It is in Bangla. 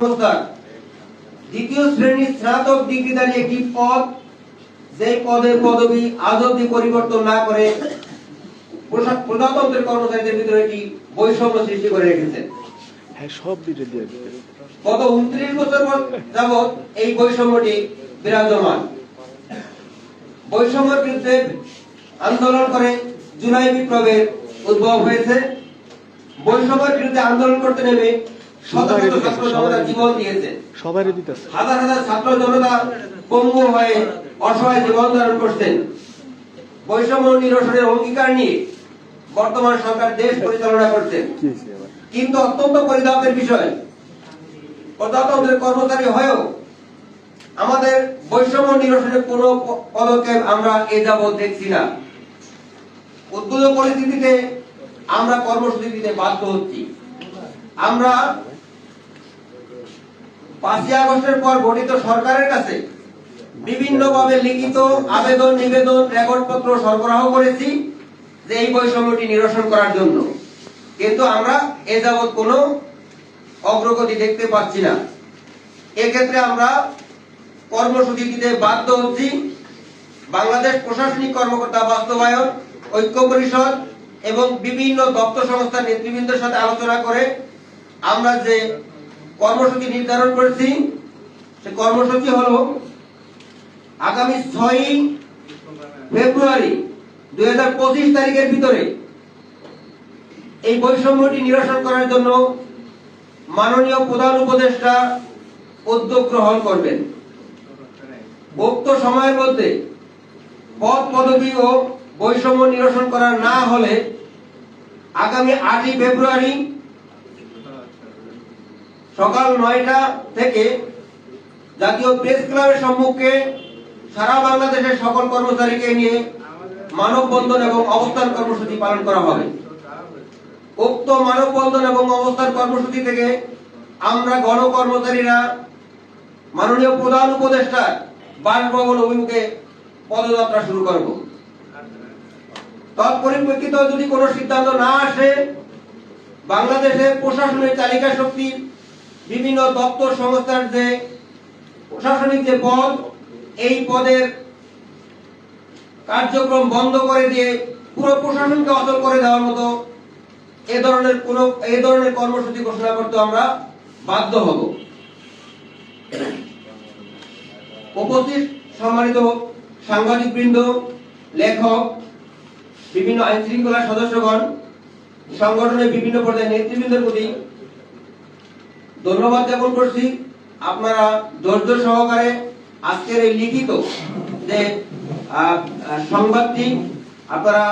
সংস্থার দ্বিতীয় শ্রেণির স্নাতক ডিগ্রিধারী একটি পদ? যে পদের পদবি আজ অব্দি পরিবর্তন না করে প্রজাতন্ত্রের কর্মচারীদের ভিতরে একটি বৈষম্য সৃষ্টি করে রেখেছেন হ্যাঁ গত উনত্রিশ বছর যাবৎ এই বৈষম্যটি বিরাজমান। বৈষম্যের বিরুদ্ধে আন্দোলন করে জুলাই বিপ্লবের উদ্ভব হয়েছে। বৈষম্যের বিরুদ্ধে আন্দোলন করতে নেমে জীবন দিয়েছে। সবারই দিতেছে হাজার হাজার ছাত্র জনতা পঙ্গু হয়ে অসহায় জীবন ধারণ করছেন। বৈষম্য নিরসনের অঙ্গীকার নিয়ে বর্তমান সরকার দেশ পরিচালনা করছেন। কিন্তু অত্যন্ত পরিতাপের বিষয় প্রজাতন্ত্রের কর্মচারী হয়েও আমাদের বৈষম্য নিরসনের কোন পদক্ষেপ আমরা এ যাবৎ দেখছি না। উদ্ভূত পরিস্থিতিতে আমরা কর্মসূচি দিতে বাধ্য হচ্ছি। আমরা পাঁচই আগস্টের পর গঠিত সরকারের কাছে বিভিন্নভাবে লিখিত আবেদন নিবেদন রেকর্ডপত্র সরবরাহ করেছি যে এই বৈষম্যটি নিরসন করার জন্য। কিন্তু আমরা এ যাবৎ কোনো অগ্রগতি দেখতে পাচ্ছি না। এক্ষেত্রে আমরা কর্মসূচি দিতে বাধ্য হচ্ছি বাংলাদেশ প্রশাসনিক কর্মকর্তা বাস্তবায়ন, ঐক্য পরিষদ এবং বিভিন্ন দপ্তর সংস্থার নেতৃবৃন্দের সাথে আলোচনা করে আমরা যে কর্মসূচি নির্ধারণ করেছি। সে কর্মসূচি হল আগামী ছয়ই ফেব্রুয়ারি দু হাজার পঁচিশ তারিখের ভিতরে এই বৈষম্যটি নিরসন করার জন্য মাননীয় প্রধান উপদেষ্টা উদ্যোগ গ্রহণ করবেন। উক্ত সময়ের মধ্যে পদ পদবি ও বৈষম্য নিরসন করা না হলে আগামী আটই ফেব্রুয়ারি সকাল নয়টা থেকে জাতীয় প্রেস ক্লাবের সম্মুখে সারা বাংলাদেশের সকল কর্মচারীকে নিয়ে মানববন্ধন এবং অবস্থান কর্মসূচি পালন করা হবে। উক্ত মানববন্ধন এবং অবস্থান কর্মসূচি থেকে আমরা গণকর্মচারীরা, মাননীয় প্রধান উপদেষ্টার বাসভবন অভিমুখে পদযাত্রা শুরু করব। তৎপরিপ্রেক্ষিত যদি কোনো সিদ্ধান্ত না আসে, বাংলাদেশের প্রশাসনের তালিকা শক্তির বিভিন্ন দপ্তর সংস্থার যে প্রশাসনিক যে পদ, এই পদের কার্যক্রম বন্ধ করে দিয়ে পুরো প্রশাসনকে অচল করে দেওয়ার মতো এ ধরনের কোন এই ধরনের কর্মসূচি ঘোষণা করতে আমরা বাধ্য হব। উপস্থিত সম্মানিত সাংবাদিক বৃন্দ লেখক, বিভিন্ন আইন শৃঙ্খলা সদস্যগণ, সংগঠনের বিভিন্ন পর্যায়ে নেতৃবৃন্দের প্রতি ধন্যবাদ জ্ঞাপন করছি। আপনারা ধৈর্য সহকারে আজকের এই লিখিত যে সংবাদটি আপনারা